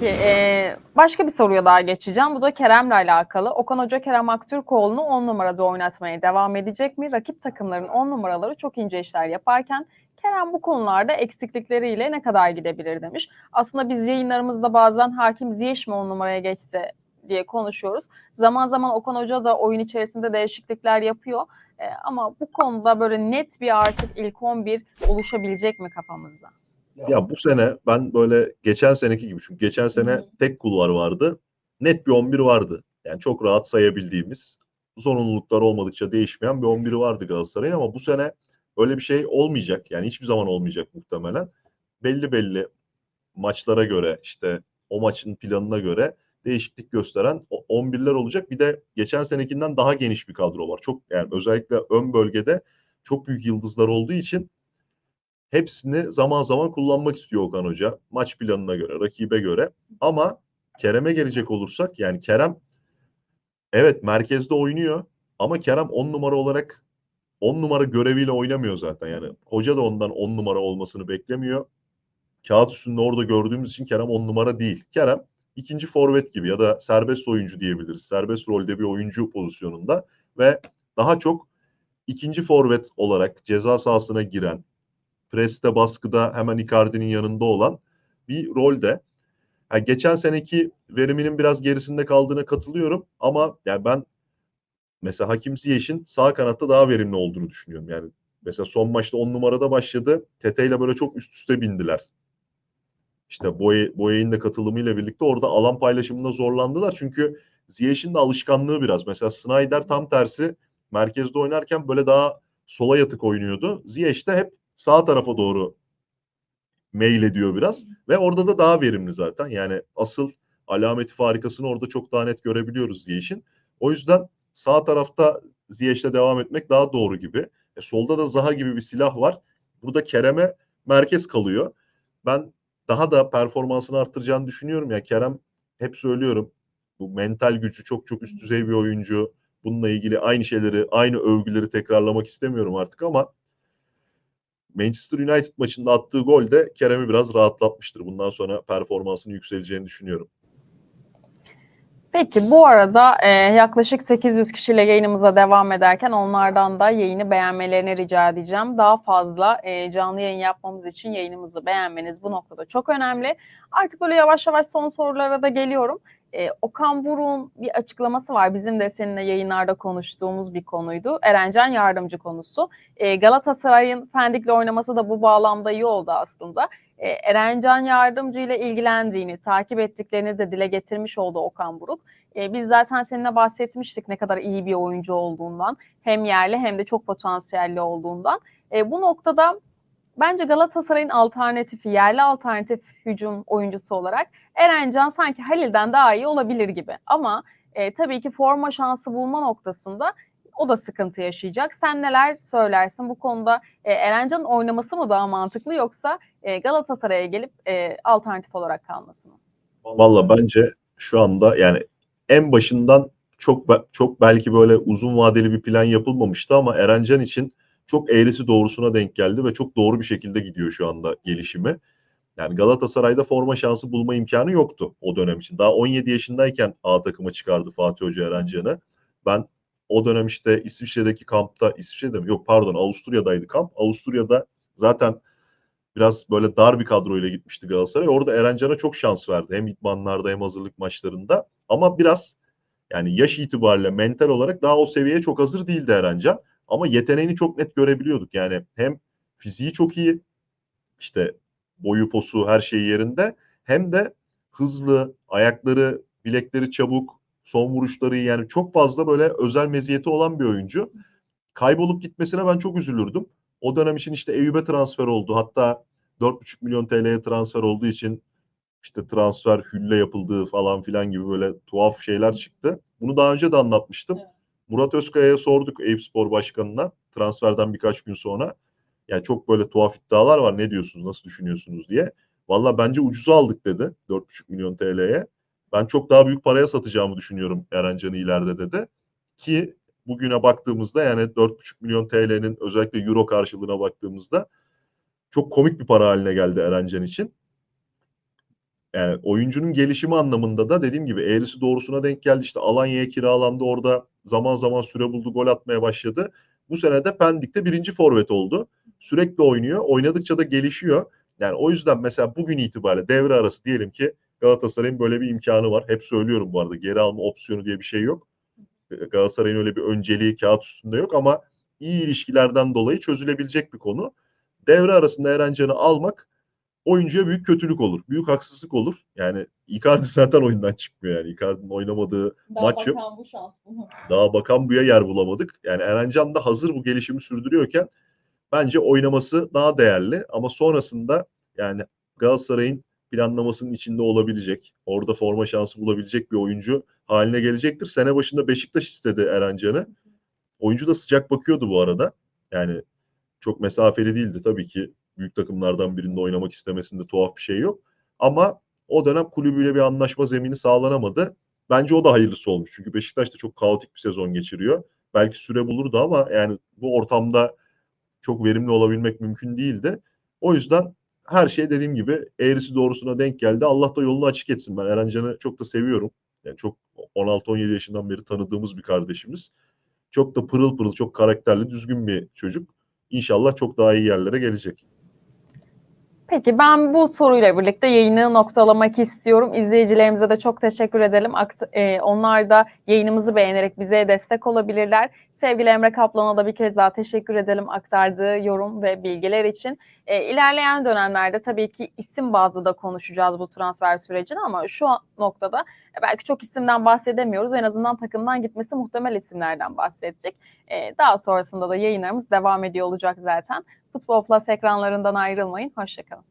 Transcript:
Peki e, başka bir soruya daha geçeceğim. Bu da Kerem'le alakalı. Okan Hoca Kerem Aktürkoğlu'nu 10 numarada oynatmaya devam edecek mi? Rakip takımların 10 numaraları çok ince işler yaparken Kerem bu konularda eksiklikleriyle ne kadar gidebilir demiş. Aslında biz yayınlarımızda bazen hakim Ziyech mi 10 numaraya geçse diye konuşuyoruz. Zaman zaman Okan Hoca da oyun içerisinde değişiklikler yapıyor. E, ama bu konuda böyle net bir artık ilk 11 oluşabilecek mi kafamızda? Ya bu sene ben böyle geçen seneki gibi çünkü geçen sene tek kulvar vardı. Net bir 11 vardı. Yani çok rahat sayabildiğimiz zorunluluklar olmadıkça değişmeyen bir 11'i vardı Galatasaray'ın ama bu sene öyle bir şey olmayacak. Yani hiçbir zaman olmayacak muhtemelen. Belli belli maçlara göre işte o maçın planına göre değişiklik gösteren o- 11'ler olacak. Bir de geçen senekinden daha geniş bir kadro var. Çok yani özellikle ön bölgede çok büyük yıldızlar olduğu için hepsini zaman zaman kullanmak istiyor Okan Hoca. Maç planına göre, rakibe göre. Ama Kerem'e gelecek olursak yani Kerem evet merkezde oynuyor ama Kerem 10 numara olarak 10 numara göreviyle oynamıyor zaten. Yani hoca da ondan 10 numara olmasını beklemiyor. Kağıt üstünde orada gördüğümüz için Kerem 10 numara değil. Kerem ikinci forvet gibi ya da serbest oyuncu diyebiliriz. Serbest rolde bir oyuncu pozisyonunda ve daha çok ikinci forvet olarak ceza sahasına giren, preste baskıda hemen Icardi'nin yanında olan bir rolde. Yani geçen seneki veriminin biraz gerisinde kaldığına katılıyorum ama yani ben mesela Hakim Ziyech'in sağ kanatta daha verimli olduğunu düşünüyorum. Yani mesela son maçta 10 numarada başladı. Tete ile böyle çok üst üste bindiler. İşte Boye, Boye'nin de katılımıyla birlikte orada alan paylaşımında zorlandılar. Çünkü Ziyech'in de alışkanlığı biraz. Mesela Snyder tam tersi merkezde oynarken böyle daha sola yatık oynuyordu. Ziyech de hep sağ tarafa doğru mail ediyor biraz ve orada da daha verimli zaten. Yani asıl alameti farikasını orada çok daha net görebiliyoruz Ziyech'in. O yüzden sağ tarafta Ziyech'le devam etmek daha doğru gibi. E, solda da Zaha gibi bir silah var. Burada Kerem'e merkez kalıyor. Ben daha da performansını arttıracağını düşünüyorum ya. Kerem hep söylüyorum bu mental gücü çok çok üst düzey bir oyuncu. Bununla ilgili aynı şeyleri, aynı övgüleri tekrarlamak istemiyorum artık ama Manchester United maçında attığı gol de Kerem'i biraz rahatlatmıştır. Bundan sonra performansının yükseleceğini düşünüyorum. Peki bu arada e, yaklaşık 800 kişiyle yayınımıza devam ederken onlardan da yayını beğenmelerini rica edeceğim. Daha fazla e, canlı yayın yapmamız için yayınımızı beğenmeniz bu noktada çok önemli. Artık böyle yavaş yavaş son sorulara da geliyorum. E, Okan Buruk'un bir açıklaması var. Bizim de seninle yayınlarda konuştuğumuz bir konuydu. Erencan yardımcı konusu. E, Galatasaray'ın Pendik'le oynaması da bu bağlamda iyi oldu aslında. E, Erencan Yardımcı ile ilgilendiğini, takip ettiklerini de dile getirmiş oldu Okan Buruk. E, biz zaten seninle bahsetmiştik ne kadar iyi bir oyuncu olduğundan. Hem yerli hem de çok potansiyelli olduğundan. E, bu noktada bence Galatasaray'ın alternatifi, yerli alternatif hücum oyuncusu olarak Erencan sanki Halil'den daha iyi olabilir gibi. Ama e, tabii ki forma şansı bulma noktasında o da sıkıntı yaşayacak. Sen neler söylersin bu konuda? E, Erencan'ın oynaması mı daha mantıklı yoksa e, Galatasaray'a gelip e, alternatif olarak kalması mı? Valla bence şu anda yani en başından çok çok belki böyle uzun vadeli bir plan yapılmamıştı ama Erencan için çok eğrisi doğrusuna denk geldi ve çok doğru bir şekilde gidiyor şu anda gelişimi. Yani Galatasaray'da forma şansı bulma imkanı yoktu o dönem için. Daha 17 yaşındayken A takıma çıkardı Fatih Hoca Erencan'ı. Ben o dönem işte İsviçre'deki kampta, İsviçre'de mi? Yok pardon Avusturya'daydı kamp. Avusturya'da zaten biraz böyle dar bir kadroyla gitmişti Galatasaray. Orada Erencan'a çok şans verdi. Hem idmanlarda hem hazırlık maçlarında. Ama biraz yani yaş itibariyle mental olarak daha o seviyeye çok hazır değildi Erencan. Ama yeteneğini çok net görebiliyorduk. Yani hem fiziği çok iyi, işte boyu posu her şey yerinde. Hem de hızlı, ayakları, bilekleri çabuk, son vuruşları. Yani çok fazla böyle özel meziyeti olan bir oyuncu. Kaybolup gitmesine ben çok üzülürdüm. O dönem için işte Eyüp'e transfer oldu. Hatta 4,5 milyon TL'ye transfer olduğu için işte transfer hülle yapıldığı falan filan gibi böyle tuhaf şeyler çıktı. Bunu daha önce de anlatmıştım. Evet. Murat Özkaya'ya sorduk Eyüp Spor Başkanı'na transferden birkaç gün sonra. Yani çok böyle tuhaf iddialar var. Ne diyorsunuz, nasıl düşünüyorsunuz diye. Valla bence ucuza aldık dedi 4,5 milyon TL'ye. Ben çok daha büyük paraya satacağımı düşünüyorum Erencan'ı ileride dedi. Ki bugüne baktığımızda yani 4,5 milyon TL'nin özellikle euro karşılığına baktığımızda çok komik bir para haline geldi Erencan için. Yani oyuncunun gelişimi anlamında da dediğim gibi eğrisi doğrusuna denk geldi. İşte Alanya'ya kiralandı orada zaman zaman süre buldu, gol atmaya başladı. Bu sene de Pendik'te birinci forvet oldu. Sürekli oynuyor. Oynadıkça da gelişiyor. Yani o yüzden mesela bugün itibariyle devre arası diyelim ki Galatasaray'ın böyle bir imkanı var. Hep söylüyorum bu arada geri alma opsiyonu diye bir şey yok. Galatasaray'ın öyle bir önceliği kağıt üstünde yok ama iyi ilişkilerden dolayı çözülebilecek bir konu. Devre arasında Erencan'ı almak oyuncuya büyük kötülük olur. Büyük haksızlık olur. Yani Icardi zaten oyundan çıkmıyor yani. Icardi'nin oynamadığı Daha Maç yok. bakan bu şans bunu. daha bakan buya yer bulamadık. Yani Erencan da hazır bu gelişimi sürdürüyorken bence oynaması daha değerli ama sonrasında yani Galatasaray'ın planlamasının içinde olabilecek, orada forma şansı bulabilecek bir oyuncu haline gelecektir. Sene başında Beşiktaş istedi Erencan'ı. Oyuncu da sıcak bakıyordu bu arada. Yani çok mesafeli değildi tabii ki. Büyük takımlardan birinde oynamak istemesinde tuhaf bir şey yok. Ama o dönem kulübüyle bir anlaşma zemini sağlanamadı. Bence o da hayırlısı olmuş. Çünkü Beşiktaş da çok kaotik bir sezon geçiriyor. Belki süre bulurdu ama yani bu ortamda çok verimli olabilmek mümkün değildi. O yüzden her şey dediğim gibi eğrisi doğrusuna denk geldi. Allah da yolunu açık etsin. Ben Erencan'ı çok da seviyorum. Yani çok 16-17 yaşından beri tanıdığımız bir kardeşimiz. Çok da pırıl pırıl, çok karakterli, düzgün bir çocuk. İnşallah çok daha iyi yerlere gelecek. Peki ben bu soruyla birlikte yayını noktalamak istiyorum. İzleyicilerimize de çok teşekkür edelim. E, onlar da yayınımızı beğenerek bize destek olabilirler. Sevgili Emre Kaplan'a da bir kez daha teşekkür edelim aktardığı yorum ve bilgiler için. E, ilerleyen dönemlerde tabii ki isim bazlı da konuşacağız bu transfer sürecini ama şu noktada e, belki çok isimden bahsedemiyoruz. En azından takımdan gitmesi muhtemel isimlerden bahsedecek. E, daha sonrasında da yayınlarımız devam ediyor olacak zaten. Futbol Plus ekranlarından ayrılmayın. Hoşçakalın.